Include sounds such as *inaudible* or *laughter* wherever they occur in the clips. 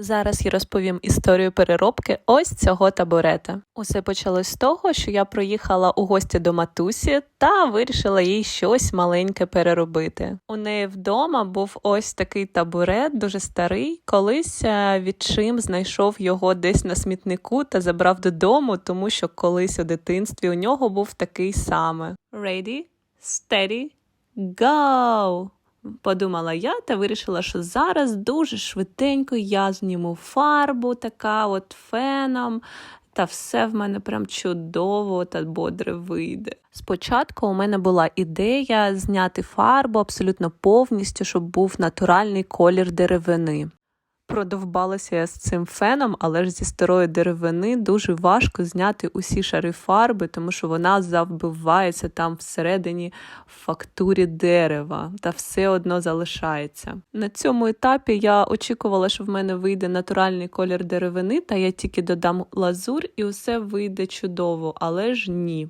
Зараз я розповім історію переробки ось цього табурета. Усе почалось з того, що я приїхала у гості до матусі та вирішила їй щось маленьке переробити. У неї вдома був ось такий табурет, дуже старий. Колись е, відчим знайшов його десь на смітнику та забрав додому, тому що колись у дитинстві у нього був такий саме. Ready, steady, go! Подумала я та вирішила, що зараз дуже швиденько я зніму фарбу, така от феном, та все в мене прям чудово та бодре вийде. Спочатку у мене була ідея зняти фарбу абсолютно повністю, щоб був натуральний колір деревини. Продовбалася я з цим феном, але ж зі старої деревини дуже важко зняти усі шари фарби, тому що вона завбивається там всередині фактурі дерева та все одно залишається. На цьому етапі я очікувала, що в мене вийде натуральний колір деревини, та я тільки додам лазур і усе вийде чудово, але ж ні.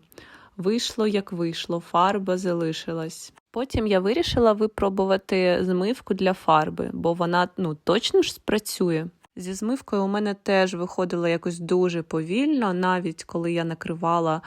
Вийшло як вийшло, фарба залишилась. Потім я вирішила випробувати змивку для фарби, бо вона ну точно ж спрацює. Зі змивкою у мене теж виходило якось дуже повільно, навіть коли я накривала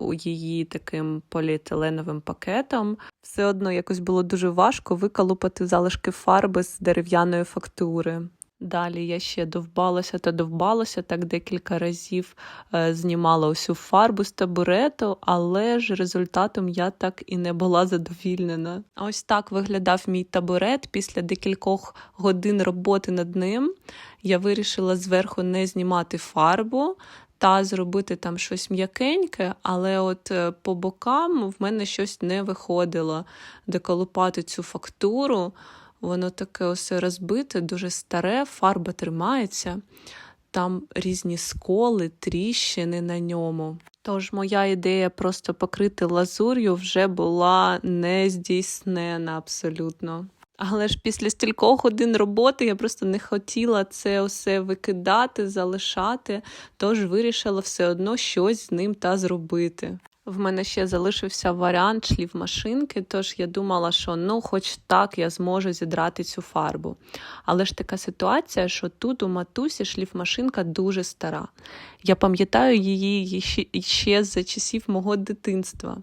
у її таким поліетиленовим пакетом, все одно якось було дуже важко виколупати залишки фарби з дерев'яної фактури. Далі я ще довбалася та довбалася, так декілька разів е, знімала усю фарбу з табурету, але ж результатом я так і не була задовільнена. Ось так виглядав мій табурет після декількох годин роботи над ним. Я вирішила зверху не знімати фарбу. Та зробити там щось м'якеньке, але от е, по бокам в мене щось не виходило деколупати цю фактуру. Воно таке усе розбите, дуже старе, фарба тримається, там різні сколи, тріщини на ньому. Тож моя ідея просто покрити лазур'ю вже була не здійснена абсолютно. Але ж після стількох годин роботи я просто не хотіла це все викидати, залишати, тож вирішила все одно щось з ним та зробити. В мене ще залишився варіант шліфмашинки, тож я думала, що ну, хоч так я зможу зідрати цю фарбу. Але ж така ситуація, що тут у матусі шліфмашинка дуже стара. Я пам'ятаю її ще з часів мого дитинства.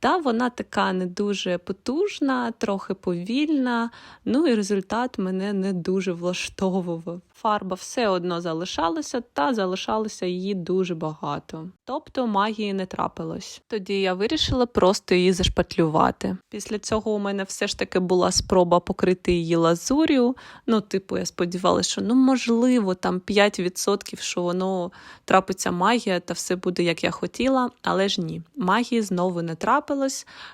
Та вона така не дуже потужна, трохи повільна, ну і результат мене не дуже влаштовував. Фарба все одно залишалася, та залишалося її дуже багато. Тобто магії не трапилось. Тоді я вирішила просто її зашпатлювати. Після цього у мене все ж таки була спроба покрити її лазур'ю. Ну, типу, я сподівалася, що ну можливо, там 5%, що воно трапиться магія, та все буде як я хотіла, але ж ні. Магії знову не трапилось.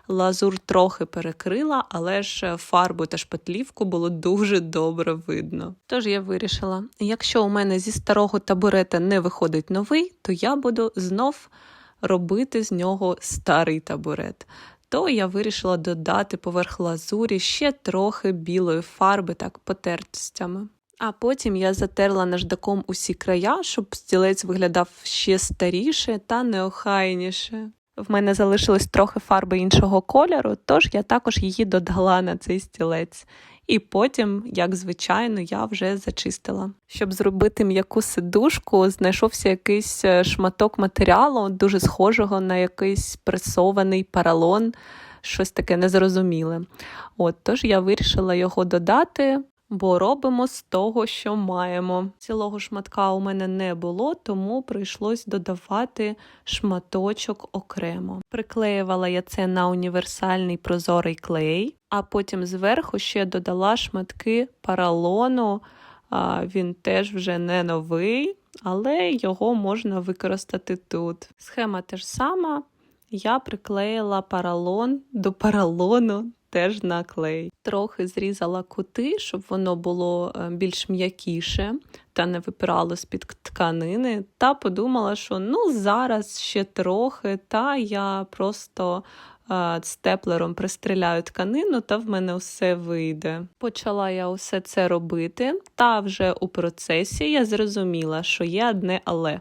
Лазур трохи перекрила, але ж фарбу та шпатлівку було дуже добре видно. Тож я вирішила. Якщо у мене зі старого табурета не виходить новий, то я буду знов робити з нього старий табурет. То я вирішила додати поверх лазурі ще трохи білої фарби, так потертостями. А потім я затерла наждаком усі края, щоб стілець виглядав ще старіше та неохайніше. В мене залишилось трохи фарби іншого кольору, тож я також її додала на цей стілець. І потім, як звичайно, я вже зачистила. Щоб зробити м'яку сидушку, знайшовся якийсь е, шматок матеріалу, дуже схожого на якийсь пресований паралон, щось таке незрозуміле. От, Тож я вирішила його додати. Бо робимо з того, що маємо. Цілого шматка у мене не було, тому прийшлось додавати шматочок окремо. Приклеювала я це на універсальний прозорий клей, а потім зверху ще додала шматки паралону. Він теж вже не новий, але його можна використати тут. Схема теж сама. Я приклеїла паралон до паралону теж на клей. Трохи зрізала кути, щоб воно було е, більш м'якіше та не випирало з-під тканини. Та подумала, що ну зараз ще трохи, та я просто. Е, степлером пристріляю тканину, та в мене все вийде. Почала я усе це робити, та вже у процесі я зрозуміла, що є одне але.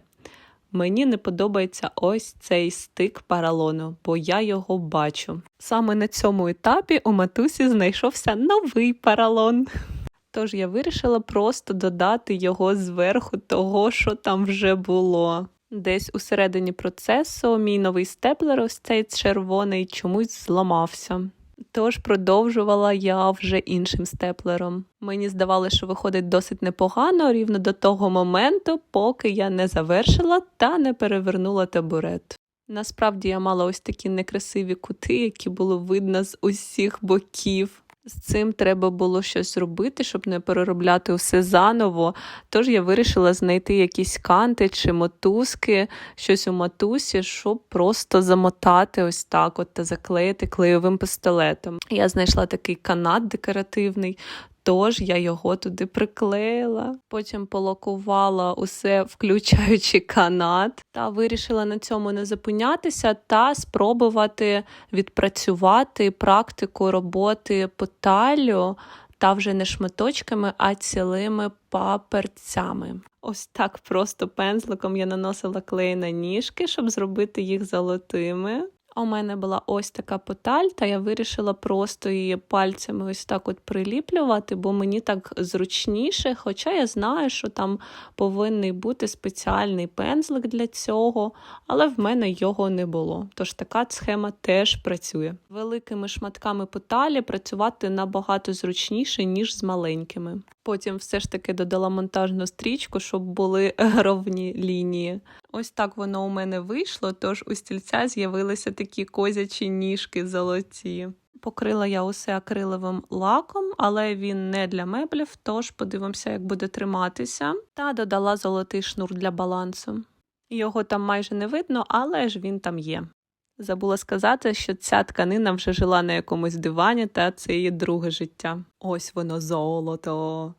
Мені не подобається ось цей стик паралону, бо я його бачу. Саме на цьому етапі у матусі знайшовся новий паралон. Тож я вирішила просто додати його зверху того, що там вже було. Десь у середині процесу мій новий степлер, ось цей червоний, чомусь зламався. Тож продовжувала я вже іншим степлером. Мені здавалося, що виходить досить непогано рівно до того моменту, поки я не завершила та не перевернула табурет. Насправді я мала ось такі некрасиві кути, які було видно з усіх боків. З цим треба було щось робити, щоб не переробляти все заново. Тож я вирішила знайти якісь канти чи мотузки, щось у матусі, щоб просто замотати ось так от та заклеїти клеєвим пістолетом. Я знайшла такий канат декоративний. Тож я його туди приклеїла, потім полакувала усе, включаючи канат, та вирішила на цьому не зупинятися та спробувати відпрацювати практику роботи по талю та вже не шматочками, а цілими паперцями. Ось так просто пензликом я наносила клей на ніжки, щоб зробити їх золотими. У мене була ось така поталь, та я вирішила просто її пальцями ось так от приліплювати, бо мені так зручніше. Хоча я знаю, що там повинний бути спеціальний пензлик для цього, але в мене його не було. Тож така схема теж працює. Великими шматками поталі працювати набагато зручніше, ніж з маленькими. Потім все ж таки додала монтажну стрічку, щоб були *laughs* ровні лінії. Ось так воно у мене вийшло, тож у стільця з'явилися такі козячі ніжки золоті. Покрила я усе акриловим лаком, але він не для меблів, тож подивимося, як буде триматися. Та додала золотий шнур для балансу. Його там майже не видно, але ж він там є. Забула сказати, що ця тканина вже жила на якомусь дивані, та це її друге життя. Ось воно золото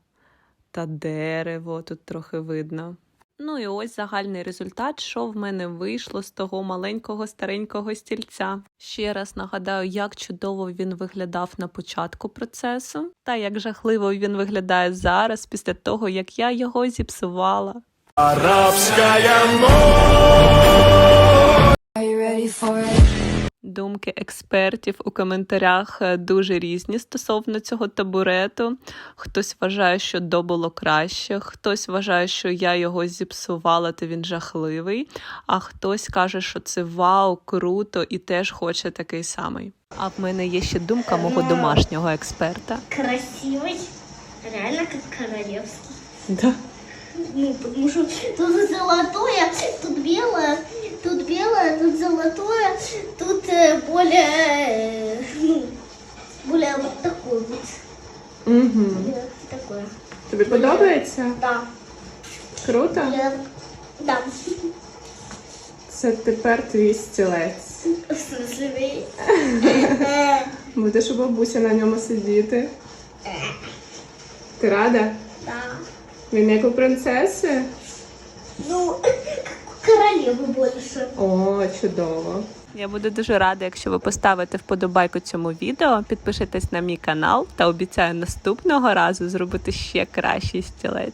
та дерево тут трохи видно. Ну і ось загальний результат, що в мене вийшло з того маленького старенького стільця. Ще раз нагадаю, як чудово він виглядав на початку процесу, та як жахливо він виглядає зараз, після того як я його зіпсувала. Арабская Are Думки експертів у коментарях е, дуже різні стосовно цього табурету. Хтось вважає, що до було краще, хтось вважає, що я його зіпсувала, та він жахливий. А хтось каже, що це вау, круто і теж хоче такий самий. А в мене є ще думка мого домашнього експерта. красивый, реально как королевский. Да Ну, потому что тут золотое, тут белое, тут белое, тут золотое, тут э, более, э, ну, более вот такой вот. Угу. Более такое. Тобі подобається? Да. Круто. Я, да. Це тепер твій стілець. В смысле, вы? *laughs* Э, Будеш у бабусі на ньому сидіти. Ти рада? Да. Він як у принцеси? Ну, королеву більше. О, чудово. Я буду дуже рада, якщо ви поставите вподобайку цьому відео, підпишитесь на мій канал та обіцяю наступного разу зробити ще кращий стілець.